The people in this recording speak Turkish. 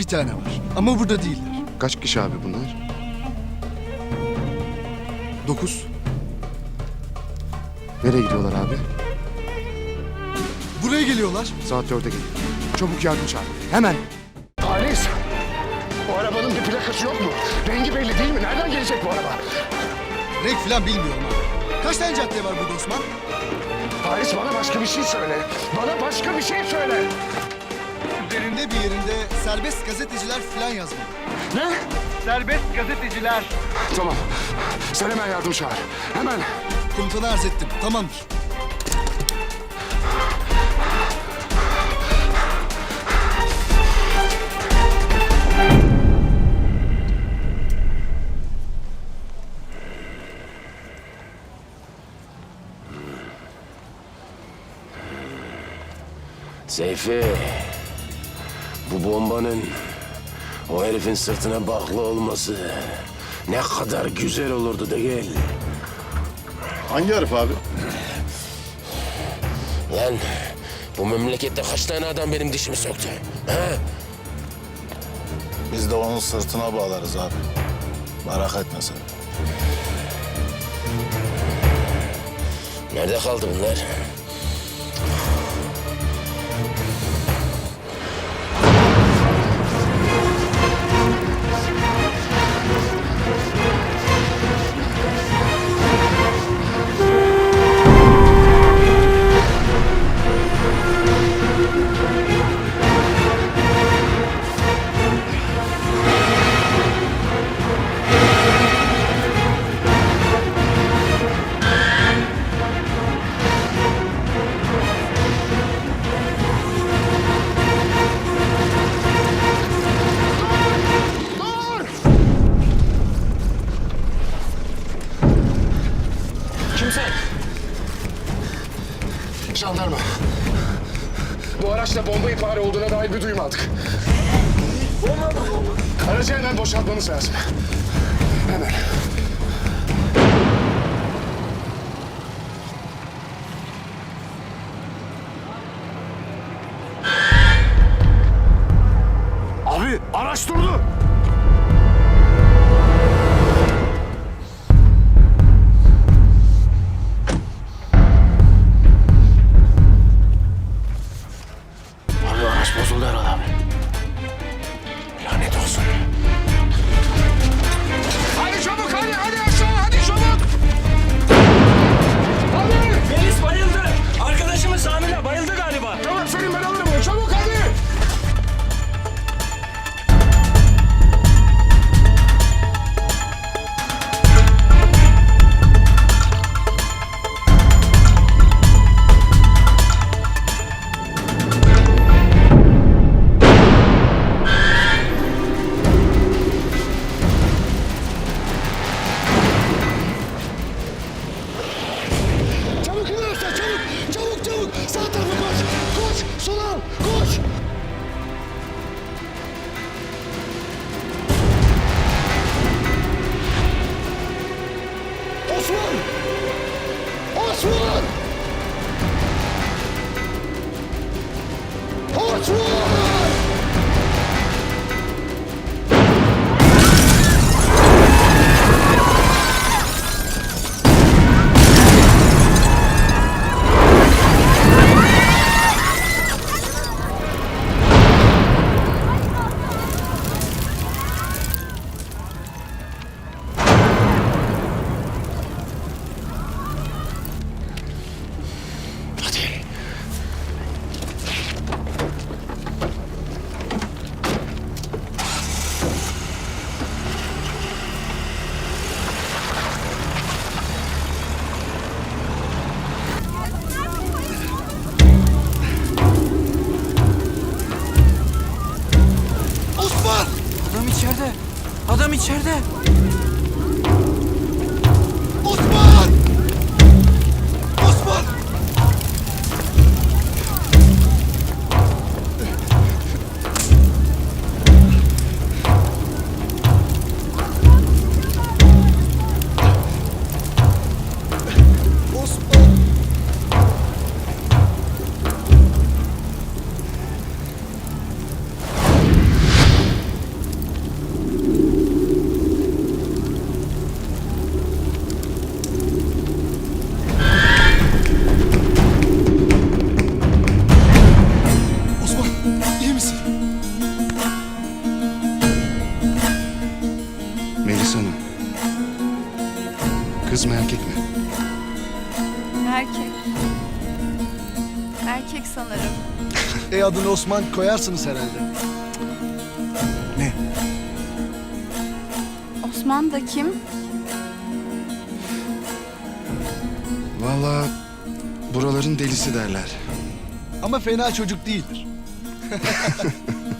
Bir tane var. Ama burada değiller. Kaç kişi abi bunlar? Dokuz. Nereye gidiyorlar abi? Buraya geliyorlar. Saat dörde geliyor. Çabuk yardım çağır. Hemen. Halis! Bu arabanın bir plakası yok mu? Rengi belli değil mi? Nereden gelecek bu araba? Renk falan bilmiyorum abi. Kaç tane cadde var burada Osman? Halis bana başka bir şey söyle. Bana başka bir şey söyle. Üzerinde bir yerinde serbest gazeteciler falan yazmalı. Ne? Serbest gazeteciler. Tamam. Sen hemen yardım çağır. Hemen. Komutana arz ettim. Tamamdır. Seyfi, bu bombanın o herifin sırtına bağlı olması ne kadar güzel olurdu değil. Hangi herif abi? Lan bu memlekette kaç tane adam benim dişimi söktü? Ha? Biz de onun sırtına bağlarız abi. Merak etme sen. Nerede kaldı bunlar? Kimsen? Jandarma. Bu araçla bomba ihbarı olduğuna dair bir duyum aldık. Aracı hemen boşaltmamız lazım. Hemen. Abi araç durdu. Osman! Osman! İçeride. Kız mı erkek mi? Erkek. Erkek sanırım. E adını Osman koyarsınız herhalde. Ne? Osman da kim? Vallahi buraların delisi derler. Ama fena çocuk değildir.